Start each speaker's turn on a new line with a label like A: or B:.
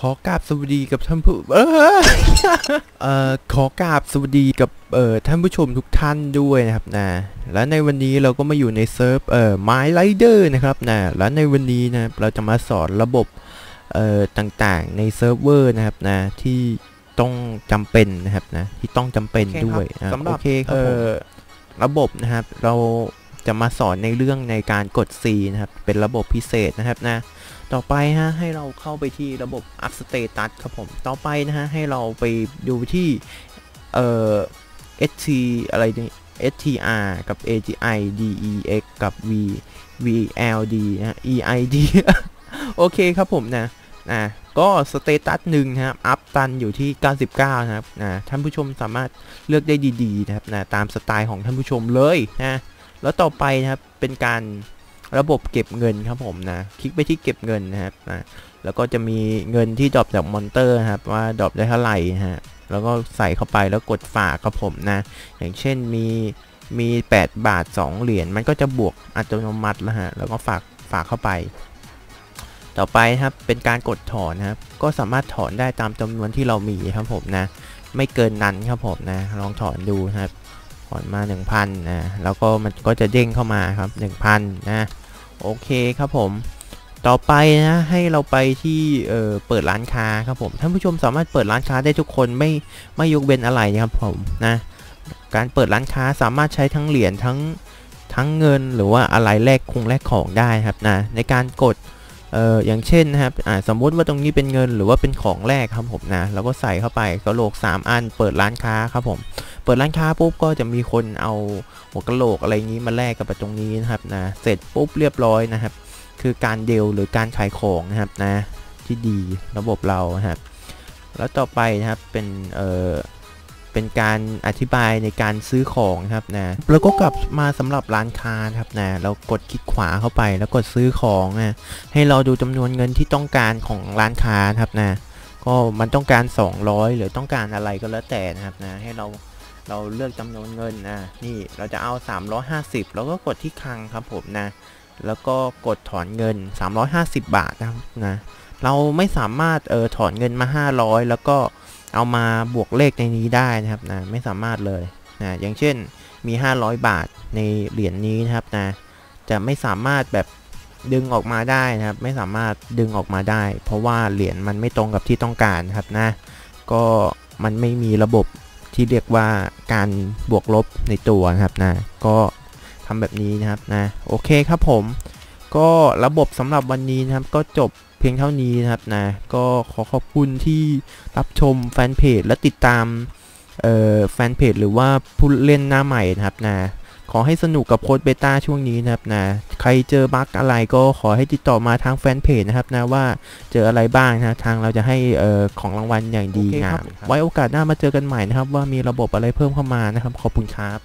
A: ขอกราบสวัสดีกับท่านผู้เออเอ่อขอกราบสวัสดีกับเอ่อท่านผู้ชมทุกท่านด้วยนะครับนะและในวันนี้เราก็มาอยู่ในเซิร์ฟเอ่อ My Rider นะครับนะและในวันนี้นะครับเราจะมาสอนระบบเอ่อต่างๆ ในเซิร์ฟเวอร์นะครับนะที่ต้องจำเป็นนะครับนะที่ต้องจำเป็น
B: โอเคครับ
A: ด้วยนะ
B: สำหรับ
A: โอเคครับผมระบบนะครับ เราจะมาสอนในเรื่องในการกด C นะครับเป็นระบบพิเศษนะครับนะ ต่อไปฮะให้เราเข้าไปที่ระบบ up status ครับผม ต่อไปนะฮะให้เราไปดูที่เอ่อ st อะไรนี่ str กับ agi dex กับ v vld นะฮะ eid โอเคครับผมนะนะก็สเตตัสหนึ่งนะครับ อัพตันอยู่ที่ 99 นะครับนะท่านผู้ชมสามารถเลือกได้ดีๆนะครับนะตามสไตล์ของท่านผู้ชมเลยนะแล้วต่อไปนะครับเป็นการ ระบบเก็บเงินครับผมนะ คลิกไปที่เก็บเงินนะครับนะแล้วก็จะมีเงินที่ดรอปจากมอนเตอร์นะครับว่าดรอปได้เท่าไหร่ฮะแล้วก็ใส่เข้าไปแล้วกดฝากครับผมนะ อย่างเช่นมีมี 8 บาท 2 เหรียญมันก็จะบวกอัตโนมัติแล้วฮะแล้วก็ฝากฝากเข้าไป ต่อไปครับเป็นการกดถอนครับก็สามารถถอนได้ตามจำนวนที่เรามีครับผมนะ ไม่เกินนั้นครับผมนะ ลองถอนดูครับ ถอนมา 1,000นะแล้วก็มันก็จะเด้งเข้ามาครับ 1,000นะโอเคครับผมต่อไปนะให้เราไปที่เเปิดร้านค้าครับผมท่านผู้ชมสามารถเปิดร้านค้าได้ทุกคนไม่ไม่ยกเว้นอะไรนะครับผมนะการเปิดร้านค้าสามารถใช้ทั้งเหรียญทั้งทั้งเงินหรือว่าอะไรแลกคงแลกของได้ครับนะในการกดเอ่ออย่างเช่นนะครับอ่าสมมุติว่าตรงนี้เป็นเงินหรือว่าเป็นของแลกครับผมนะแล้วก็ใส่เข้าไปกระโลก 3 อันเปิดร้านค้าครับผม ปิดร้านค้าปุ๊บก็จะมีคนเอาหัวกะโหลกอะไรงี้มาแลกกับตรงนี้นะครับนะเสร็จปุ๊บเรียบร้อยนะครับ คือการเดลหรือการขายของนะครับนะที่ดีระบบเรานะครับแล้วต่อไปนะครับเป็นเอ่อเป็นการอธิบายในการซื้อของครับนะแล้วก็กลับมาสำหรับร้านค้าครับนะเรากดคลิกขวาเข้าไปแล้วกดซื้อของนะให้เราดูจำนวนเงินที่ต้องการของร้านค้าครับนะก็มันต้องการ 200 หรือต้องการอะไรก็แล้วแต่นะครับนะให้เรา เราเลือกจำนวนเงินนะนี่เราจะเอา 350 แล้วก็กดที่คลังครับผมนะ แล้วก็กดถอนเงิน 350 บาทนะครับนะเราไม่สามารถเออถอนเงินมา 500 แล้วก็เอามาบวกเลขในนี้ได้นะครับนะไม่สามารถเลยนะอย่างเช่นมี 500 บาทในเหรียญนี้นะครับนะจะไม่สามารถแบบดึงออกมาได้นะครับ ไม่สามารถดึงออกมาได้ เพราะว่าเหรียญมันไม่ตรงกับที่ต้องการนะครับนะ ก็มันไม่มีระบบ ที่เรียกว่าการบวกลบในตัวนะครับนะก็ทำแบบนี้นะครับนะโอเคครับผม ก็ระบบสำหรับวันนี้นะครับ ก็จบเพียงเท่านี้นะครับนะก็ขอขอบคุณที่รับชมแฟนเพจและติดตามแฟนเพจหรือว่าผู้เล่นหน้าใหม่นะครับนะ ขอให้สนุกกับโค้ดเบต้าช่วงนี้นะครับนะใครเจอบั๊กอะไรก็ขอให้ติดต่อมาทางแฟนเพจนะครับนะว่าเจออะไรบ้างนะทางเราจะให้เอ่อของรางวัลอย่างดี
B: โอเค
A: งา
B: ครั
A: ม
B: บ
A: ไว้โอกาสหน้ามาเจอกันใหม่นะครับ ว่ามีระบบอะไรเพิ่มเข้ามานะครับ ขอบคุณครับ